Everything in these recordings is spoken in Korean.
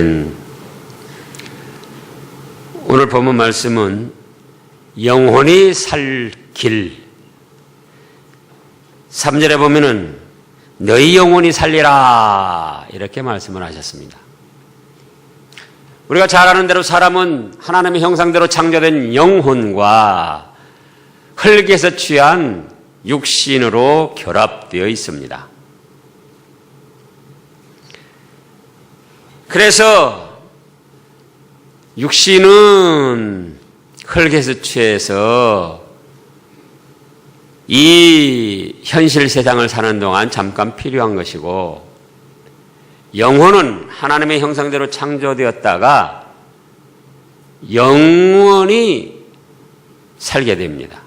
아멘. 오늘 본문 말씀은 영혼이 살 길. 3절에 보면은 너희 영혼이 살리라. 이렇게 말씀을 하셨습니다. 우리가 잘 아는 대로 사람은 하나님의 형상대로 창조된 영혼과 흙에서 취한 육신으로 결합되어 있습니다. 그래서 육신은 흙에서 취해서 이 현실 세상을 사는 동안 잠깐 필요한 것이고 영혼은 하나님의 형상대로 창조되었다가 영원히 살게 됩니다.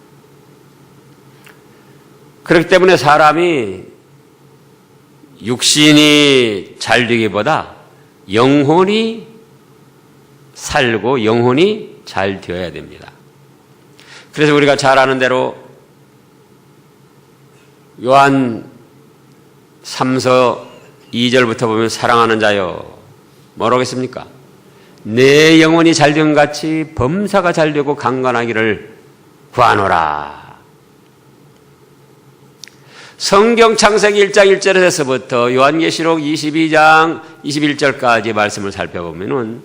그렇기 때문에 사람이 육신이 잘 되기보다 영혼이 살고 영혼이 잘 되어야 됩니다. 그래서 우리가 잘 아는 대로 요한 3서 2절부터 보면 사랑하는 자요. 뭐라겠습니까? 내 영혼이 잘된 같이 범사가 잘되고 강건하기를 구하노라. 성경 창세기 1장 1절에서부터 요한계시록 22장 21절까지 말씀을 살펴보면은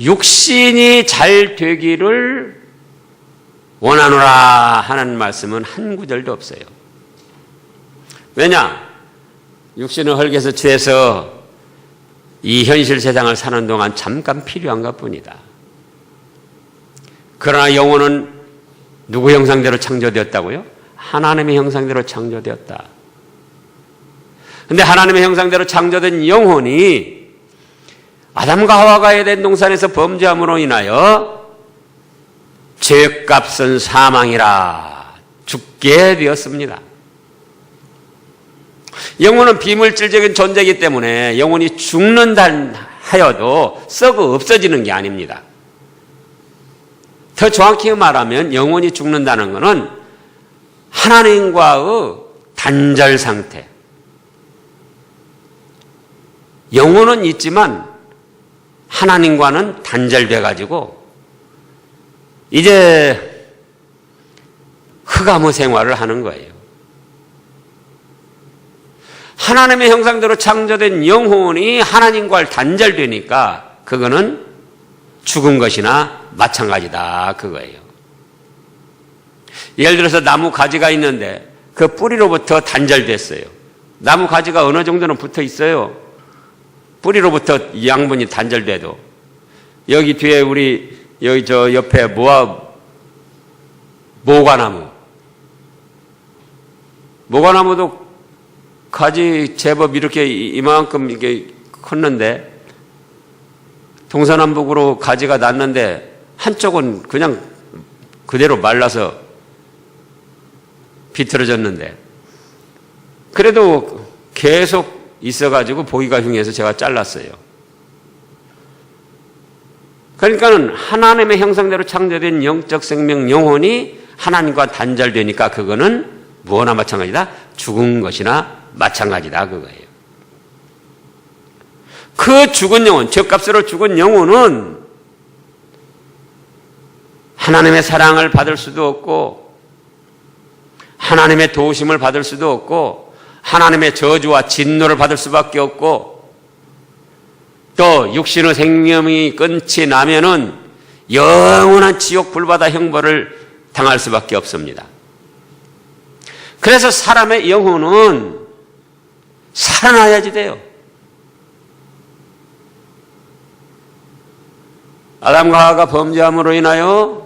육신이 잘 되기를 원하노라 하는 말씀은 한 구절도 없어요. 왜냐? 육신은 흙에서 취해서 이 현실 세상을 사는 동안 잠깐 필요한 것 뿐이다. 그러나 영혼은 누구 형상대로 창조되었다고요? 하나님의 형상대로 창조되었다. 근데 하나님의 형상대로 창조된 영혼이 아담과 하와가 에덴 동산에서 범죄함으로 인하여 죄값은 사망이라 죽게 되었습니다. 영혼은 비물질적인 존재이기 때문에 영혼이 죽는다 하여도 썩어 없어지는 게 아닙니다. 더 정확히 말하면 영혼이 죽는다는 것은 하나님과의 단절 상태. 영혼은 있지만 하나님과는 단절돼 가지고 이제 흑암의 생활을 하는 거예요. 하나님의 형상대로 창조된 영혼이 하나님과 단절되니까 그거는 죽은 것이나 마찬가지다 그거예요. 예를 들어서 나무 가지가 있는데 그 뿌리로부터 단절됐어요. 나무 가지가 어느 정도는 붙어 있어요. 뿌리로부터 양분이 단절돼도 여기 뒤에 우리 여기 저 옆에 모아 모과나무 모과나무도 가지 제법 이렇게 이만큼 이게 컸는데 동서남북으로 가지가 났는데 한쪽은 그냥 그대로 말라서 비틀어졌는데 그래도 계속 있어가지고 보기가 흉해서 제가 잘랐어요. 그러니까는 하나님의 형상대로 창조된 영적 생명 영혼이 하나님과 단절되니까 그거는 무엇나 마찬가지다? 죽은 것이나 마찬가지다 그거예요. 그 죽은 영혼, 죄값으로 죽은 영혼은 하나님의 사랑을 받을 수도 없고 하나님의 도우심을 받을 수도 없고 하나님의 저주와 진노를 받을 수밖에 없고 또 육신의 생명이 끊지 나면은 영원한 지옥 불바다 형벌을 당할 수밖에 없습니다. 그래서 사람의 영혼은 살아나야지 돼요. 아담과 하와가 범죄함으로 인하여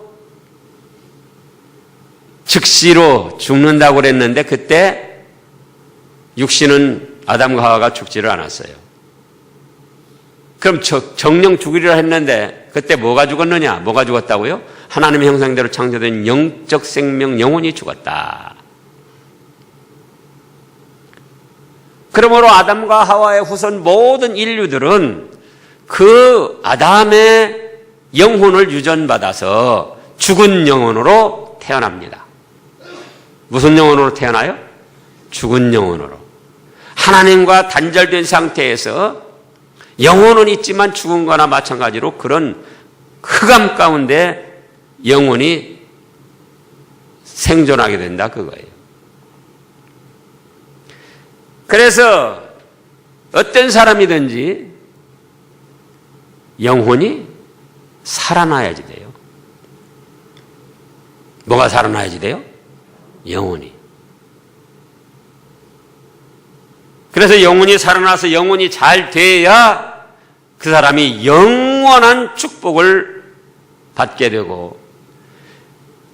즉시로 죽는다고 그랬는데 그때 육신은 아담과 하와가 죽지를 않았어요. 그럼 정령 죽으리라 했는데 그때 뭐가 죽었느냐? 뭐가 죽었다고요? 하나님의 형상대로 창조된 영적 생명 영혼이 죽었다. 그러므로 아담과 하와의 후손 모든 인류들은 그 아담의 영혼을 유전받아서 죽은 영혼으로 태어납니다. 무슨 영혼으로 태어나요? 죽은 영혼으로. 하나님과 단절된 상태에서 영혼은 있지만 죽은 거나 마찬가지로 그런 흑암 가운데 영혼이 생존하게 된다 그거예요. 그래서 어떤 사람이든지 영혼이 살아나야지 돼요. 뭐가 살아나야지 돼요? 영혼이. 그래서 영혼이 살아나서 영혼이 잘 돼야 그 사람이 영원한 축복을 받게 되고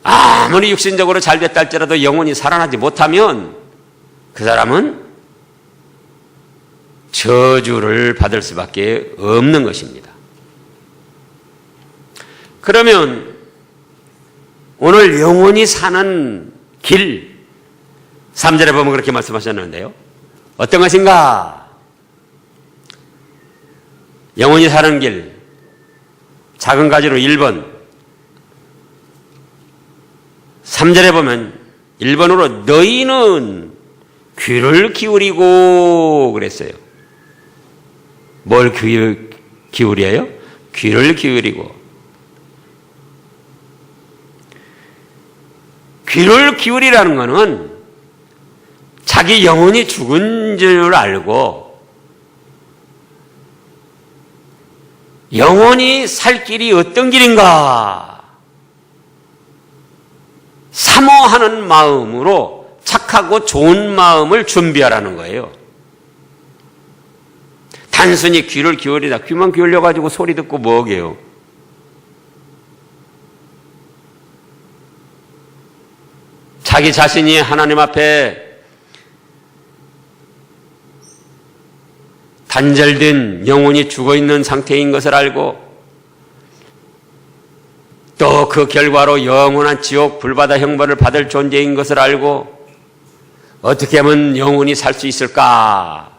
아무리 육신적으로 잘 됐다 할지라도 영혼이 살아나지 못하면 그 사람은 저주를 받을 수밖에 없는 것입니다. 그러면 오늘 영혼이 사는 길 3절에 보면 그렇게 말씀하셨는데요. 어떤 것인가? 영혼이 사는 길 작은 가지로 1번 3절에 보면 1번으로 너희는 귀를 기울이고 그랬어요. 뭘 귀, 기울여요? 귀를 기울이고 귀를 기울이라는 것은 자기 영혼이 죽은 줄 알고 영혼이 살 길이 어떤 길인가 사모하는 마음으로 착하고 좋은 마음을 준비하라는 거예요. 단순히 귀를 기울이다 귀만 기울여 가지고 소리 듣고 뭐게요? 자기 자신이 하나님 앞에 단절된 영혼이 죽어 있는 상태인 것을 알고 또 그 결과로 영원한 지옥 불바다 형벌을 받을 존재인 것을 알고 어떻게 하면 영혼이 살 수 있을까?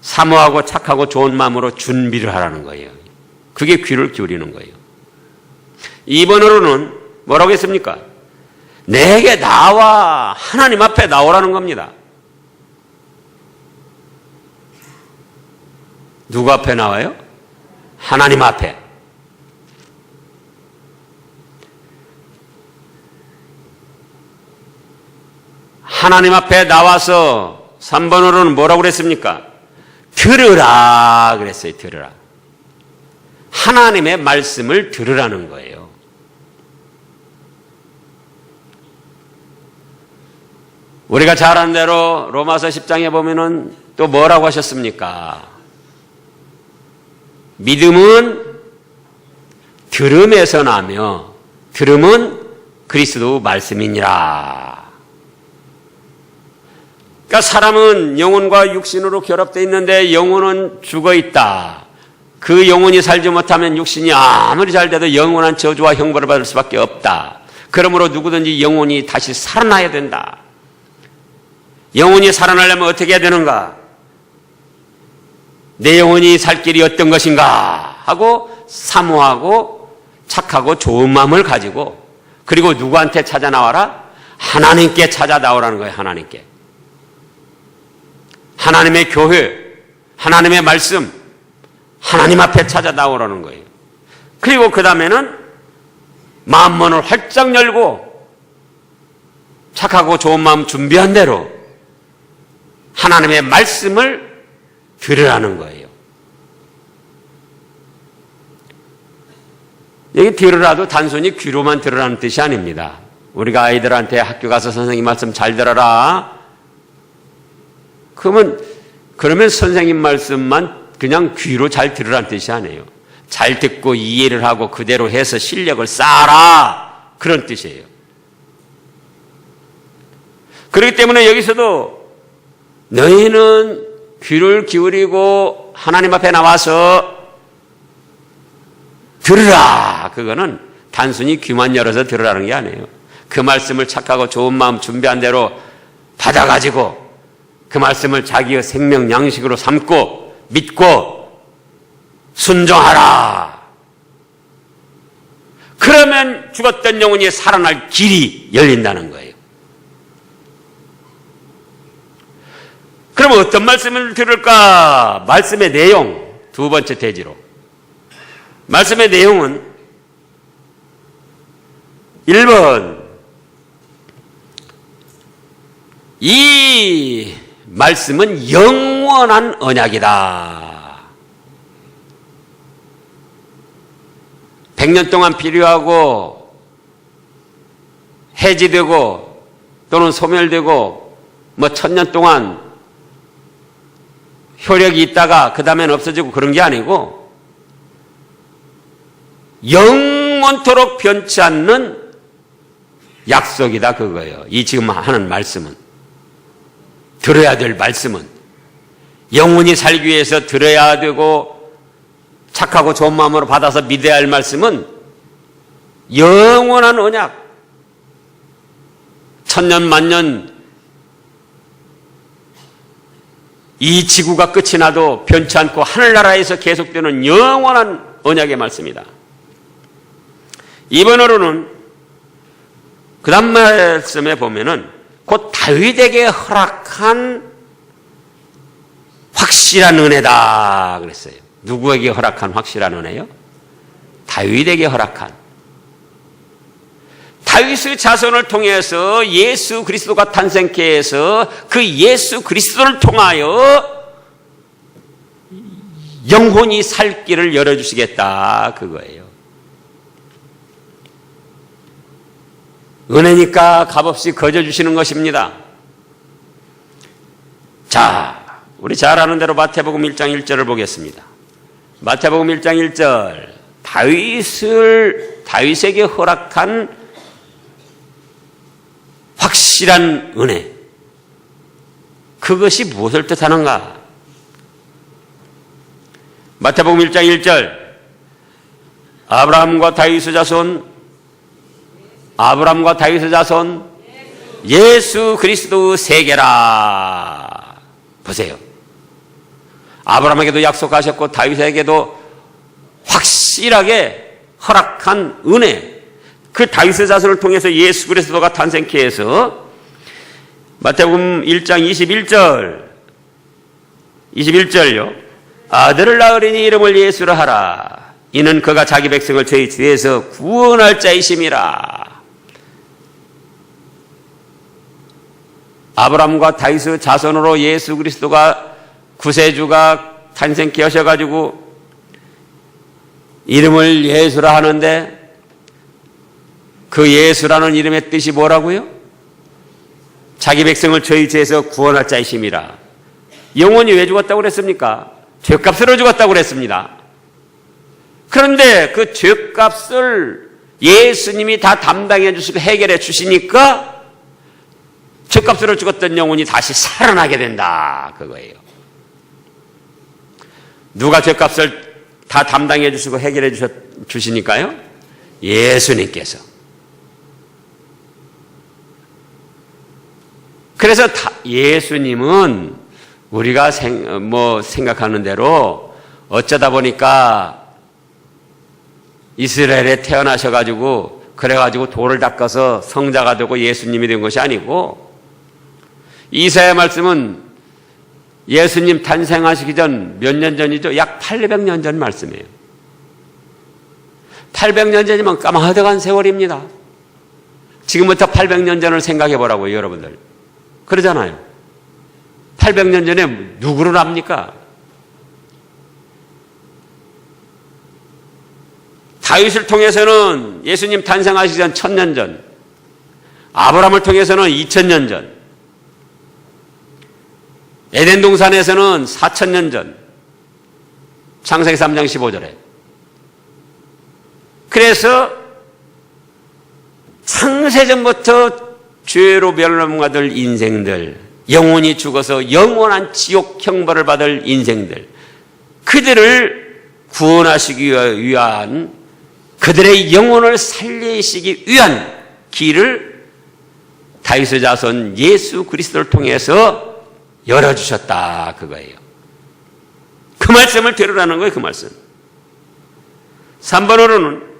사모하고 착하고 좋은 마음으로 준비를 하라는 거예요. 그게 귀를 기울이는 거예요. 2번으로는 뭐라고 했습니까? 내게 나와 하나님 앞에 나오라는 겁니다. 누구 앞에 나와요? 하나님 앞에. 하나님 앞에 나와서 3번으로는 뭐라고 그랬습니까? 들으라 그랬어요. 들으라. 하나님의 말씀을 들으라는 거예요. 우리가 잘 아는 대로 로마서 10장에 보면은 또 뭐라고 하셨습니까? 믿음은 들음에서 나며 들음은 그리스도 말씀이니라. 그러니까 사람은 영혼과 육신으로 결합되어 있는데 영혼은 죽어 있다. 그 영혼이 살지 못하면 육신이 아무리 잘 돼도 영원한 저주와 형벌을 받을 수밖에 없다. 그러므로 누구든지 영혼이 다시 살아나야 된다. 영혼이 살아나려면 어떻게 해야 되는가? 내 영혼이 살 길이 어떤 것인가? 하고 사모하고 착하고 좋은 마음을 가지고 그리고 누구한테 찾아 나와라? 하나님께 찾아 나오라는 거예요, 하나님께. 하나님의 교회, 하나님의 말씀, 하나님 앞에 찾아 나오라는 거예요. 그리고 그 다음에는 마음문을 활짝 열고 착하고 좋은 마음 준비한 대로 하나님의 말씀을 들으라는 거예요. 여기 들으라도 단순히 귀로만 들으라는 뜻이 아닙니다. 우리가 아이들한테 학교 가서 선생님 말씀 잘 들어라. 그러면, 그러면 선생님 말씀만 그냥 귀로 잘 들으라는 뜻이 아니에요. 잘 듣고 이해를 하고 그대로 해서 실력을 쌓아라. 그런 뜻이에요. 그렇기 때문에 여기서도 너희는 귀를 기울이고 하나님 앞에 나와서 들으라. 그거는 단순히 귀만 열어서 들으라는 게 아니에요. 그 말씀을 착하고 좋은 마음 준비한 대로 받아가지고 그 말씀을 자기의 생명 양식으로 삼고 믿고 순종하라. 그러면 죽었던 영혼이 살아날 길이 열린다는 거예요. 그럼 어떤 말씀을 들을까? 말씀의 내용, 두 번째 대지로. 말씀의 내용은 1번, 이 말씀은 영원한 언약이다. 100년 동안 필요하고 해지되고 또는 소멸되고 뭐 천년 동안 효력이 있다가 그 다음엔 없어지고 그런 게 아니고 영원토록 변치 않는 약속이다 그거예요. 이 지금 하는 말씀은. 들어야 될 말씀은. 영원히 살기 위해서 들어야 되고 착하고 좋은 마음으로 받아서 믿어야 할 말씀은 영원한 언약. 천년 만년 이 지구가 끝이 나도 변치 않고 하늘나라에서 계속되는 영원한 언약의 말씀이다. 이번으로는 그 다음 말씀에 보면은 곧 다윗에게 허락한 확실한 은혜다 그랬어요. 누구에게 허락한 확실한 은혜요? 다윗에게 허락한. 다윗의 자손을 통해서 예수 그리스도가 탄생케 해서 그 예수 그리스도를 통하여 영혼이 살 길을 열어주시겠다 그거예요. 은혜니까 값없이 거저 주시는 것입니다. 자, 우리 잘 아는 대로 마태복음 1장 1절을 보겠습니다. 마태복음 1장 1절 다윗을 다윗에게 허락한 확실한 은혜 그것이 무엇을 뜻하는가? 마태복음 1장 1절 아브라함과 다윗의 자손 아브라함과 다윗의 자손 예수 그리스도 세계라 보세요. 아브라함에게도 약속하셨고 다윗에게도 확실하게 허락한 은혜 그 다윗의 자손을 통해서 예수 그리스도가 탄생케 해서 마태복음 1장 21절. 21절요. 아들을 낳으리니 이름을 예수라 하라. 이는 그가 자기 백성을 저희 주에서 구원할 자이심이라. 아브람과 다윗의 자손으로 예수 그리스도가 구세주가 탄생케 하셔가지고 이름을 예수라 하는데 그 예수라는 이름의 뜻이 뭐라고요? 자기 백성을 저희 죄에서 구원할 자이심이라. 영원히 왜 죽었다고 그랬습니까? 죄값으로 죽었다고 그랬습니다. 그런데 그 죄값을 예수님이 다 담당해 주시고 해결해 주시니까 죄값으로 죽었던 영혼이 다시 살아나게 된다. 그거예요. 누가 죄값을 다 담당해 주시고 해결해 주셨, 주시니까요? 예수님께서. 그래서 예수님은 우리가 생, 뭐 생각하는 대로 어쩌다 보니까 이스라엘에 태어나셔가지고 그래가지고 돌을 닦아서 성자가 되고 예수님이 된 것이 아니고 이사야 말씀은 예수님 탄생하시기 전 몇 년 전이죠? 약 800년 전 말씀이에요. 800년 전이면 까마득한 세월입니다. 지금부터 800년 전을 생각해 보라고요, 여러분들. 그러잖아요. 800년 전에 누구를 압니까? 다윗을 통해서는 예수님 탄생하시기 전 천년 전, 아브라함을 통해서는 2000년 전, 에덴 동산에서는 4천년 전, 창세기 3장 15절에. 그래서 창세전부터 죄로 멸망받을 인생들, 영원히 죽어서 영원한 지옥 형벌을 받을 인생들, 그들을 구원하시기 위한 그들의 영혼을 살리시기 위한 길을 다윗의 자손 예수 그리스도를 통해서 열어 주셨다 그거예요. 그 말씀을 들으라는 거예요. 그 말씀. 3번으로는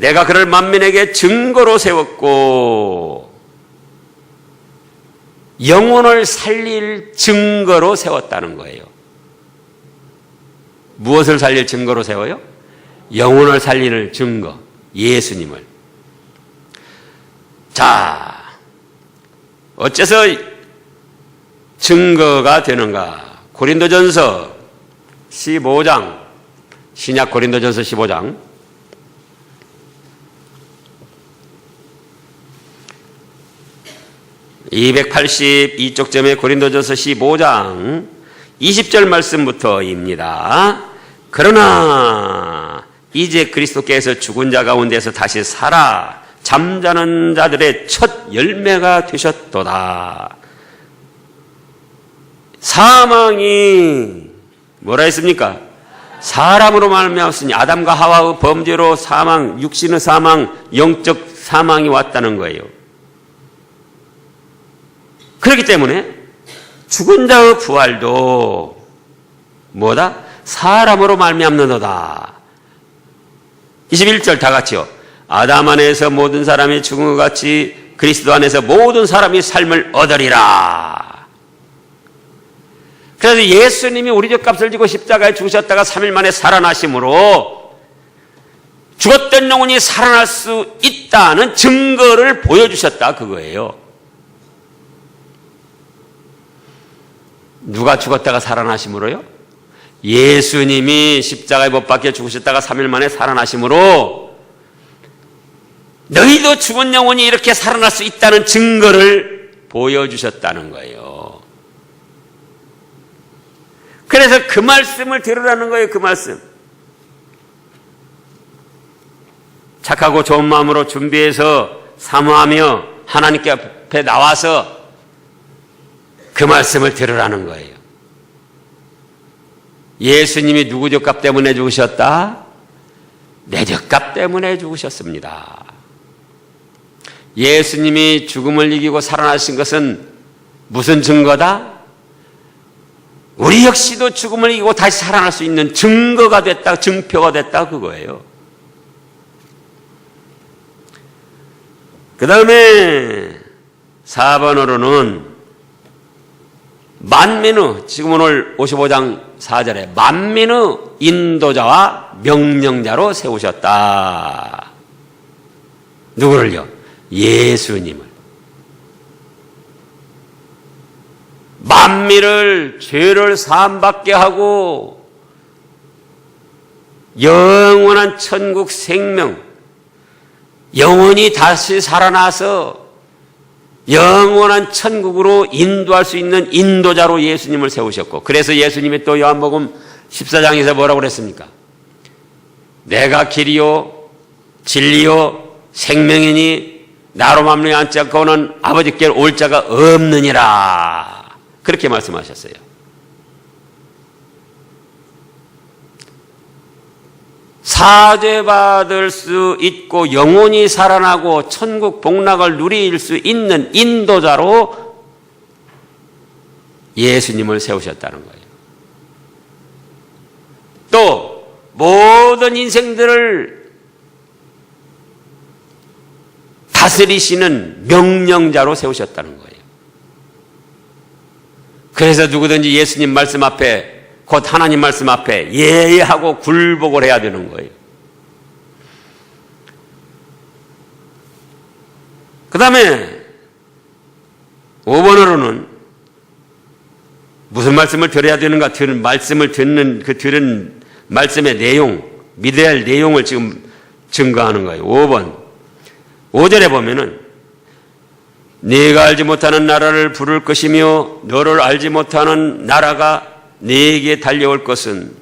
내가 그를 만민에게 증거로 세웠고 영혼을 살릴 증거로 세웠다는 거예요. 무엇을 살릴 증거로 세워요? 영혼을 살리는 증거, 예수님을. 자, 어째서 증거가 되는가? 고린도전서 15장, 신약 고린도전서 15장, 282쪽 점에 고린도전서 15장 20절 말씀부터입니다. 그러나 이제 그리스도께서 죽은 자 가운데서 다시 살아 잠자는 자들의 첫 열매가 되셨도다. 사망이 뭐라 했습니까? 사람으로 말미암았으니 아담과 하와의 범죄로 사망, 육신의 사망, 영적 사망이 왔다는 거예요. 그렇기 때문에 죽은 자의 부활도 뭐다? 사람으로 말미암는도다. 21절 다 같이요. 아담 안에서 모든 사람이 죽은 것 같이 그리스도 안에서 모든 사람이 삶을 얻으리라. 그래서 예수님이 우리 적 값을 지고 십자가에 죽으셨다가 3일 만에 살아나심으로 죽었던 영혼이 살아날 수 있다는 증거를 보여주셨다 그거예요. 누가 죽었다가 살아나심으로요? 예수님이 십자가에 못 박혀 죽으셨다가 3일 만에 살아나심으로 너희도 죽은 영혼이 이렇게 살아날 수 있다는 증거를 보여주셨다는 거예요. 그래서 그 말씀을 들으라는 거예요, 그 말씀. 착하고 좋은 마음으로 준비해서 사모하며 하나님께 앞에 나와서 그 말씀을 들으라는 거예요. 예수님이 누구 족값 때문에 죽으셨다? 내 족값 때문에 죽으셨습니다. 예수님이 죽음을 이기고 살아나신 것은 무슨 증거다? 우리 역시도 죽음을 이기고 다시 살아날 수 있는 증거가 됐다, 증표가 됐다, 그거예요. 그 다음에 4번으로는 만민의, 지금 오늘 55장 4절에 만민의 인도자와 명령자로 세우셨다. 누구를요? 예수님을. 만민을 죄를 사함받게 하고 영원한 천국 생명, 영원히 다시 살아나서 영원한 천국으로 인도할 수 있는 인도자로 예수님을 세우셨고 그래서 예수님이 또 요한복음 14장에서 뭐라고 그랬습니까? 내가 길이요 진리요 생명이니 나로 앉지 않고는 아버지께 올 자가 없느니라 그렇게 말씀하셨어요. 사죄받을 수 있고 영원히 살아나고 천국 복락을 누릴 수 있는 인도자로 예수님을 세우셨다는 거예요. 또 모든 인생들을 다스리시는 명령자로 세우셨다는 거예요. 그래서 누구든지 예수님 말씀 앞에 곧 하나님 말씀 앞에 예의하고 굴복을 해야 되는 거예요. 그 다음에 5번으로는 무슨 말씀을 들어야 되는가 들은 말씀을 듣는 그 들은 말씀의 내용, 믿어야 할 내용을 지금 증거하는 거예요. 5번. 5절에 보면은 네가 알지 못하는 나라를 부를 것이며 너를 알지 못하는 나라가 네게 달려올 것은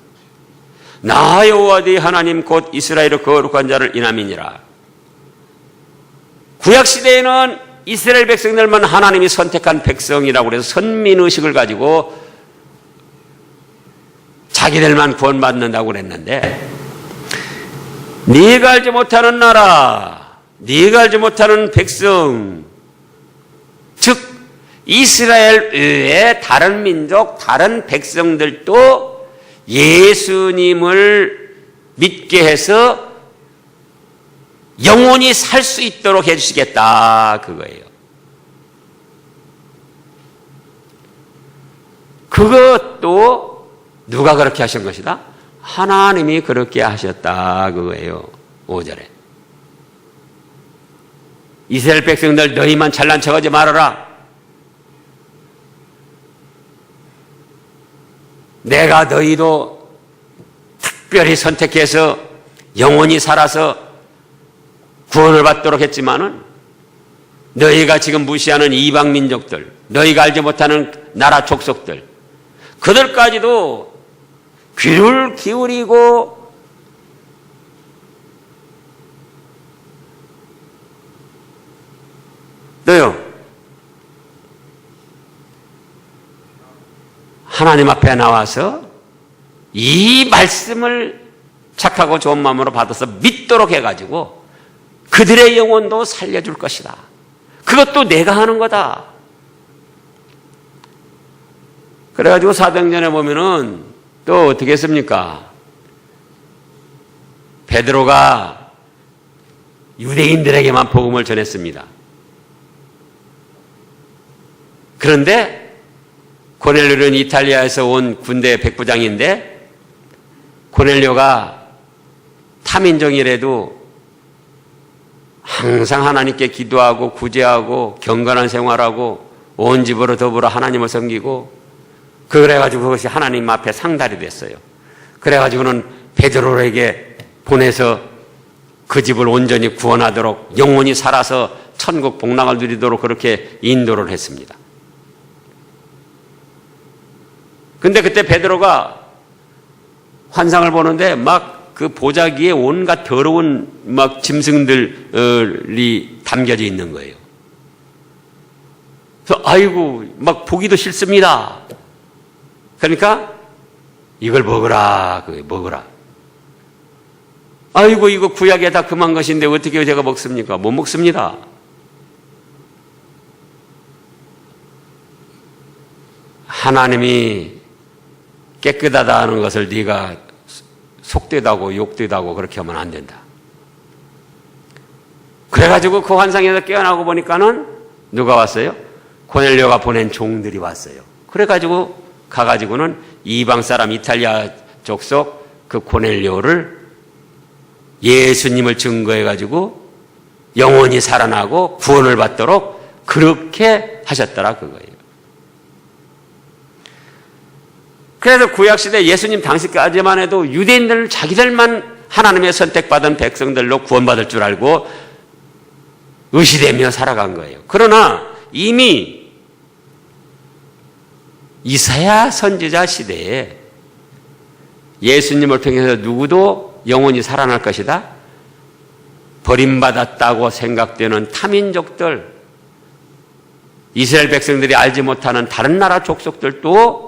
나 여호와 네 하나님 곧 이스라엘의 거룩한 자를 인함이니라. 구약 시대에는 이스라엘 백성들만 하나님이 선택한 백성이라고 해서 선민 의식을 가지고 자기들만 구원받는다고 그랬는데 네가 알지 못하는 나라, 네가 알지 못하는 백성, 즉 이스라엘 외에 다른 민족, 다른 백성들도 예수님을 믿게 해서 영원히 살 수 있도록 해주시겠다. 그거예요. 그것도 누가 그렇게 하신 것이다? 하나님이 그렇게 하셨다 그거예요. 5절에. 이스라엘 백성들 너희만 잘난 척하지 말아라. 내가 너희도 특별히 선택해서 영원히 살아서 구원을 받도록 했지만은 너희가 지금 무시하는 이방 민족들, 너희가 알지 못하는 나라 족속들, 그들까지도 귀를 기울이고 또요 하나님 앞에 나와서 이 말씀을 착하고 좋은 마음으로 받아서 믿도록 해가지고 그들의 영혼도 살려줄 것이다. 그것도 내가 하는 거다. 그래가지고 사도행전에 보면은 또 어떻게 했습니까? 베드로가 유대인들에게만 복음을 전했습니다. 그런데 고넬료는 이탈리아에서 온 군대 백부장인데 고넬료가 타민정이라도 항상 하나님께 기도하고 구제하고 경건한 생활하고 온 집으로 더불어 하나님을 섬기고 그래가지고 그것이 하나님 앞에 상달이 됐어요. 그래가지고는 베드로에게 보내서 그 집을 온전히 구원하도록 영원히 살아서 천국 복락을 누리도록 그렇게 인도를 했습니다. 근데 그때 베드로가 환상을 보는데 막 그 보자기에 온갖 더러운 막 짐승들이 담겨져 있는 거예요. 그래서 아이고 막 보기도 싫습니다. 그러니까 이걸 먹으라, 그 먹으라. 아이고 이거 구약에 다 금한 것인데 어떻게 제가 먹습니까? 못 먹습니다. 하나님이 깨끗하다는 것을 네가 속되다고 욕되다고 그렇게 하면 안 된다. 그래가지고 그 환상에서 깨어나고 보니까는 누가 왔어요? 고넬료가 보낸 종들이 왔어요. 그래가지고 가가지고는 이방 사람 이탈리아 족속 그 고넬료를 예수님을 증거해가지고 영원히 살아나고 구원을 받도록 그렇게 하셨더라 그거예요. 그래서 구약시대 예수님 당시까지만 해도 유대인들 자기들만 하나님의 선택받은 백성들로 구원받을 줄 알고 의시되며 살아간 거예요. 그러나 이미 이사야 선지자 시대에 예수님을 통해서 누구도 영원히 살아날 것이다. 버림받았다고 생각되는 타민족들, 이스라엘 백성들이 알지 못하는 다른 나라 족속들도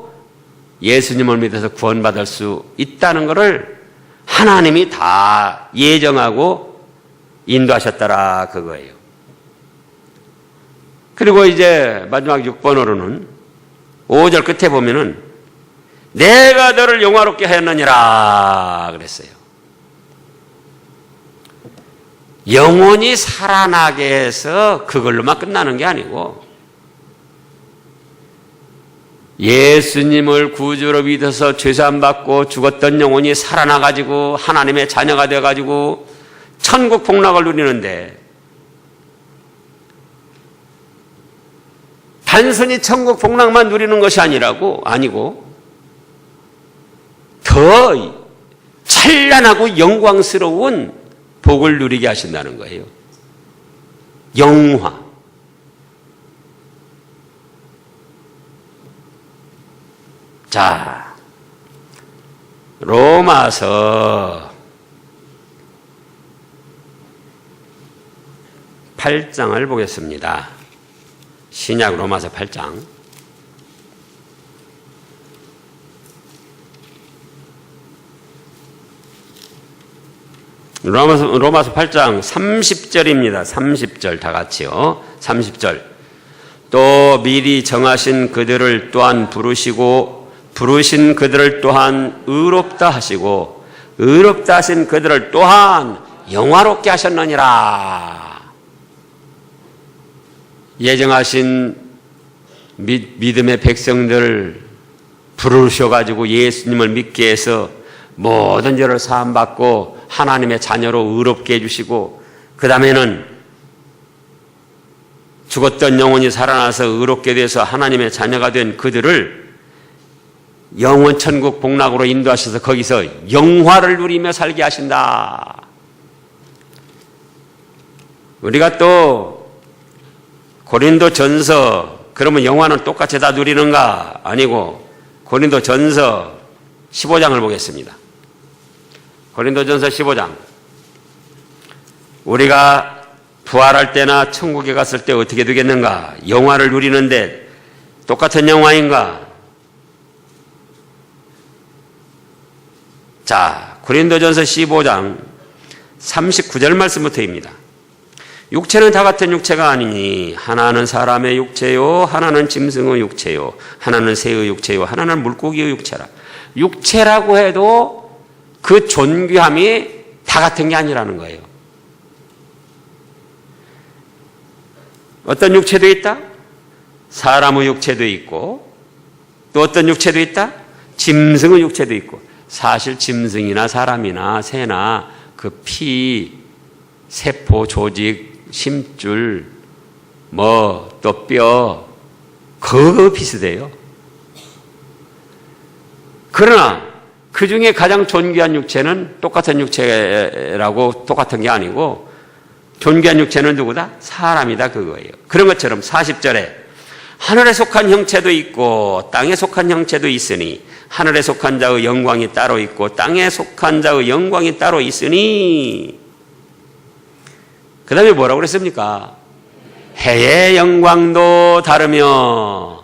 예수님을 믿어서 구원받을 수 있다는 것을 하나님이 다 예정하고 인도하셨더라 그거예요. 그리고 이제 마지막 6번으로는 5절 끝에 보면은 내가 너를 영화롭게 하였느니라 그랬어요. 영원히 살아나게 해서 그걸로만 끝나는 게 아니고 예수님을 구주로 믿어서 죄사함 받고 죽었던 영혼이 살아나 가지고 하나님의 자녀가 되어 가지고 천국 복락을 누리는데 단순히 천국 복락만 누리는 것이 아니라고 아니고 더 찬란하고 영광스러운 복을 누리게 하신다는 거예요. 영화. 자, 로마서 8장을 보겠습니다. 신약 로마서 8장. 로마서, 로마서 8장 30절입니다. 30절 다 같이요. 30절. 또 미리 정하신 그들을 또한 부르시고 부르신 그들을 또한 의롭다 하시고 의롭다 하신 그들을 또한 영화롭게 하셨느니라. 예정하신 믿음의 백성들 부르셔가지고 예수님을 믿게 해서 모든 죄를 사함받고 하나님의 자녀로 의롭게 해주시고 그 다음에는 죽었던 영혼이 살아나서 의롭게 돼서 하나님의 자녀가 된 그들을 영원 천국 복락으로 인도하셔서 거기서 영화를 누리며 살게 하신다. 우리가 또 고린도 전서 그러면 영화는 똑같이 다 누리는가? 아니고 고린도 전서 15장을 보겠습니다. 고린도 전서 15장. 우리가 부활할 때나 천국에 갔을 때 어떻게 되겠는가? 영화를 누리는데 똑같은 영화인가? 자, 고린도전서 15장 39절 말씀부터입니다. 육체는 다 같은 육체가 아니니 하나는 사람의 육체요 하나는 짐승의 육체요 하나는 새의 육체요 하나는 물고기의 육체라. 육체라고 해도 그 존귀함이 다 같은 게 아니라는 거예요. 어떤 육체도 있다? 사람의 육체도 있고 또 어떤 육체도 있다? 짐승의 육체도 있고 사실 짐승이나 사람이나 새나 그 피, 세포, 조직, 심줄, 뭐 또 뼈, 그거 비슷해요. 그러나 그 중에 가장 존귀한 육체는 똑같은 육체라고 똑같은 게 아니고 존귀한 육체는 누구다? 사람이다 그거예요. 그런 것처럼 40절에 하늘에 속한 형체도 있고 땅에 속한 형체도 있으니 하늘에 속한 자의 영광이 따로 있고 땅에 속한 자의 영광이 따로 있으니 그 다음에 뭐라고 그랬습니까? 해의 영광도 다르며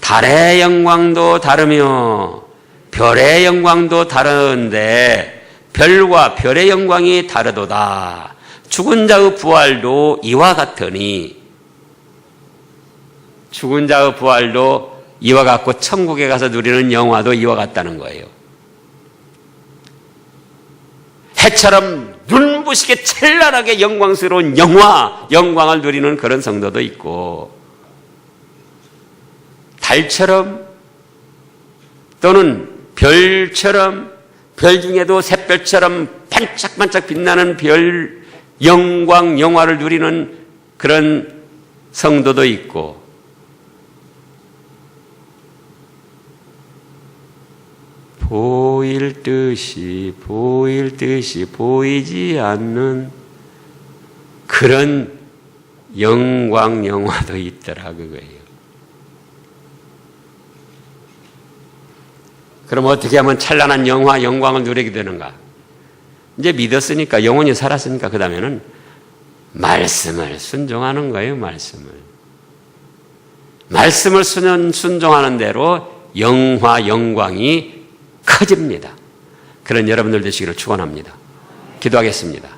달의 영광도 다르며 별의 영광도 다른데 별과 별의 영광이 다르도다. 죽은 자의 부활도 이와 같으니 죽은 자의 부활도 이와 같고 천국에 가서 누리는 영화도 이와 같다는 거예요. 해처럼 눈부시게 찬란하게 영광스러운 영화, 영광을 누리는 그런 성도도 있고 달처럼 또는 별처럼 별 중에도 샛별처럼 반짝반짝 빛나는 별 영광 영화를 누리는 그런 성도도 있고 보일 듯이 보일 듯이 보이지 않는 그런 영광 영화도 있더라 그거예요. 그럼 어떻게 하면 찬란한 영화 영광을 누리게 되는가? 이제 믿었으니까 영혼이 살았으니까 그 다음에는 말씀을 순종하는 거예요. 말씀을 말씀을 순종하는 대로 영화 영광이 커집니다. 그런 여러분들 되시기를 축원합니다. 기도하겠습니다.